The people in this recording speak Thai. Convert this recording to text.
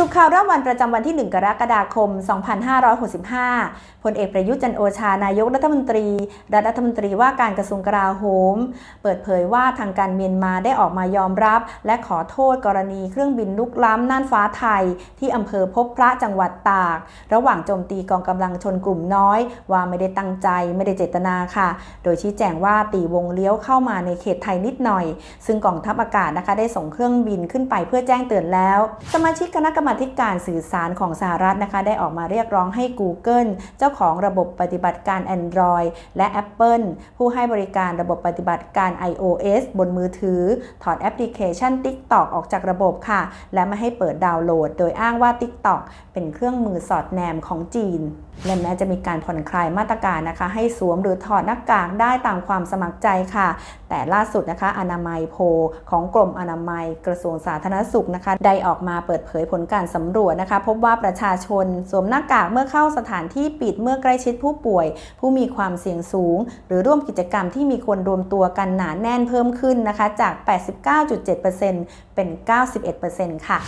รุปข่าวรอบวันประจำวันที่ 1 กรกฎาคม 2565 พลเอกประยุทธ์จันโอชานายกรัฐมนตรีรัฐมนตรีว่าการกระทรวงกลาโหม เปิดเผยว่าทางการเมียนมาได้ออกมายอมรับ และขอโทษกรณีเครื่องบินลุกล้ำน่านฟ้าไทย ที่อำเภอพบพระจังหวัดตาก ระหว่างโจมตีกองกำลังชนกลุ่มน้อย ว่าไม่ได้ตั้งใจไม่ได้เจตนาค่ะ โดยชี้แจงว่าตีวงเลี้ยวเข้ามาในเขตไทยนิดหน่อย ซึ่งกองทัพอากาศนะคะได้ส่งเครื่องบินขึ้นไปเพื่อแจ้งเตือนแล้ว สมาชิกคณะกรรมาธิการสื่อสารของสหรัฐนะคะ ได้ออกมาเรียกร้องให้ Google เจ้าของระบบปฏิบัติการ Android และ Apple ผู้ให้บริการระบบปฏิบัติการ iOS บนมือถือ ถอดแอปพลิเคชัน TikTok ออกจากระบบค่ะ และไม่ให้เปิดดาวน์โหลด โดยอ้างว่า TikTok เป็นเครื่องมือสอดแนมของจีนและแม้จะมีการผ่อนคลายมาตรการนะคะ ให้สวมหรือถอดหน้ากากได้ตามความสมัครใจค่ะ แต่ล่าสุดนะคะอนามัยโพลของกรมอนามัยกระทรวงสาธารณสุขนะคะ ได้ออกมาเปิดเผยผลการการสำรวจนะคะ พบว่าประชาชนสวมหน้ากากเมื่อเข้าสถานที่ปิดเมื่อใกล้ชิดผู้ป่วย ผู้มีความเสี่ยงสูง หรือร่วมกิจกรรมที่มีคนรวมตัวกันหนาแน่นเพิ่มขึ้นนะคะ จาก 89.7%เป็น 91%ค่ะ